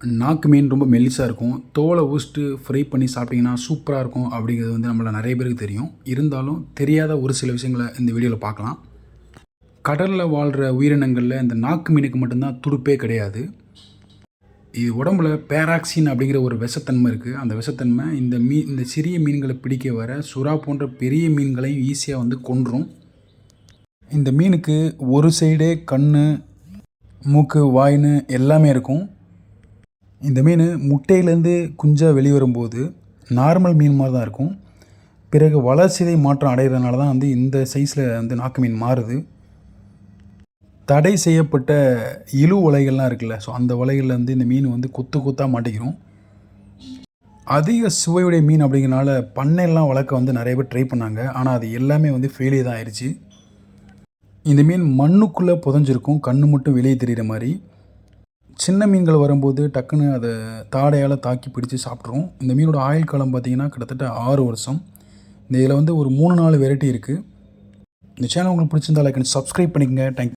நாக்கு மீன் ரொம்ப மெல்லிசாக இருக்கும். தோலை ஊசிட்டு ஃப்ரை பண்ணி சாப்பிட்டிங்கன்னா சூப்பராக இருக்கும் அப்படிங்கிறது வந்து நம்மளை நிறைய பேருக்கு தெரியும். இருந்தாலும் தெரியாத ஒரு சில விஷயங்களை இந்த வீடியோவில் பார்க்கலாம். கடலில் வாழ்கிற உயிரினங்களில் இந்த நாக்கு மீனுக்கு மட்டும்தான் துடுப்பே கிடையாது. இது உடம்புல பேராக்சின் அப்படிங்கிற ஒரு விஷத்தன்மை இருக்குது அந்த விஷத்தன்மை இந்த மீன் இந்த சிறிய மீன்களை பிடிக்க வர சுறா போன்ற பெரிய மீன்களையும் ஈஸியாக வந்து கொன்றும். இந்த மீனுக்கு ஒரு சைடே கண் மூக்கு வாய்னு எல்லாமே இருக்கும். இந்த மீன் முட்டையிலேருந்து குஞ்சாக வெளியே வரும்போது நார்மல் மீன் மாதிரி தான் இருக்கும். பிறகு வளர்ச்சிதை மாற்றம் அடைகிறதுனால தான் வந்து இந்த சைஸில் வந்து நாக்கு மீன் மாறுது. தடை செய்யப்பட்ட இழு உலைகள்லாம் இருக்குல்ல ஸோ அந்த வலைகளில் வந்து இந்த மீன் வந்து கொத்து கொத்தாக மாட்டிக்கிறோம் அதிக சுவையுடைய மீன் அப்படிங்கிறனால பண்ணையெல்லாம் வளர்க்க வந்து நிறைய பேர் ட்ரை பண்ணாங்க. ஆனால் அது எல்லாமே வந்து ஃபெயிலியர் தான் ஆயிடுச்சு இந்த மீன் மண்ணுக்குள்ளே புதஞ்சிருக்கும் கண்ணு மட்டும் வெளியே தெரிகிற மாதிரி. சின்ன மீன்கள் வரும்போது டக்குன்னு அதை தாடையால் தாக்கி பிடிச்சி சாப்பிட்ரும் இந்த மீனோட ஆயுள் காலம் பார்த்தீங்கன்னா கிட்டத்தட்ட ஆறு வருஷம். இந்த இதில் வந்து ஒரு மூணு நாலு வெரைட்டி இருக்குது இந்த சேனல் உங்களுக்கு பிடிச்சிருந்தா லைக் சப்ஸ்கிரைப் பண்ணிக்கங்க. தேங்க்